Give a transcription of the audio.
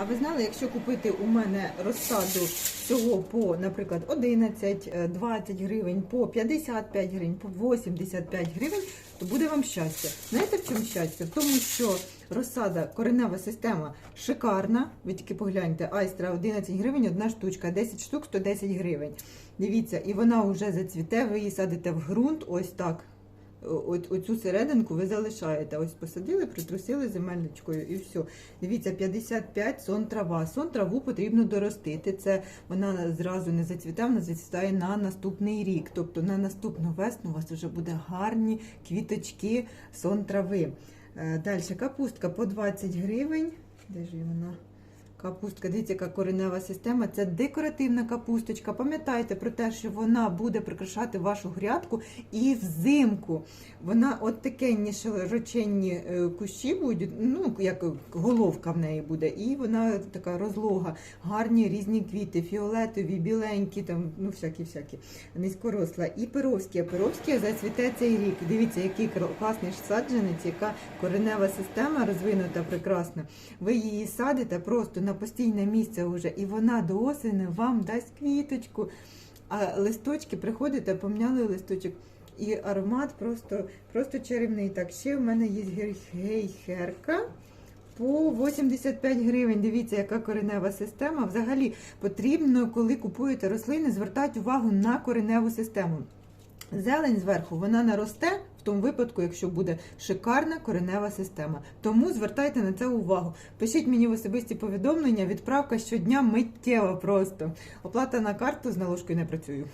А ви знали, якщо купити у мене розсаду всього по, наприклад, 11, е, 20 гривень, по 55 гривень, по 85 гривень, то буде вам щастя. Знаєте в чому щастя? В тому, що розсада, коренева система шикарна. Ви тільки погляньте, айстра 11 гривень, одна штучка, 10 штук 110 гривень. Дивіться, і вона вже зацвіте, ви її садите в ґрунт, ось так. Оцю серединку ви залишаєте. Ось посадили, притрусили земельничкою і все. Дивіться, 55 сон трава. Сон траву потрібно доростити. Це вона зразу не зацвіте, вона зацвітає на наступний рік. Тобто на наступну весну у вас вже буде гарні квіточки сон трави. Далі капустка по 20 гривень. Де ж вона? Капустка, дивіться, яка коренева система. Це декоративна капусточка. Пам'ятайте про те, що вона буде прикрашати вашу грядку і взимку. Вона от такенні широченні е, кущі будуть, ну як головка в неї буде, і вона така розлога, гарні різні квіти, фіолетові, біленькі, там ну всякі, всякі низькоросла. І перовські. А зацвіте цей рік. Дивіться, який класний саджанець, яка коренева система розвинута прекрасна. Ви її садите просто на постійне місце вже, і вона до осені вам дасть квіточку. А листочки приходите, помняли листочок. І аромат просто, просто чарівний. Так, ще в мене є гейхерка по 85 гривень. Дивіться, яка коренева система. Взагалі потрібно, коли купуєте рослини, звертати увагу на кореневу систему. Зелень зверху вона наросте тому випадку, якщо буде шикарна коренева система. Тому звертайте на це увагу. Пишіть мені в особисті повідомлення, відправка щодня миттєва просто. Оплата на карту з наложкою не працюю.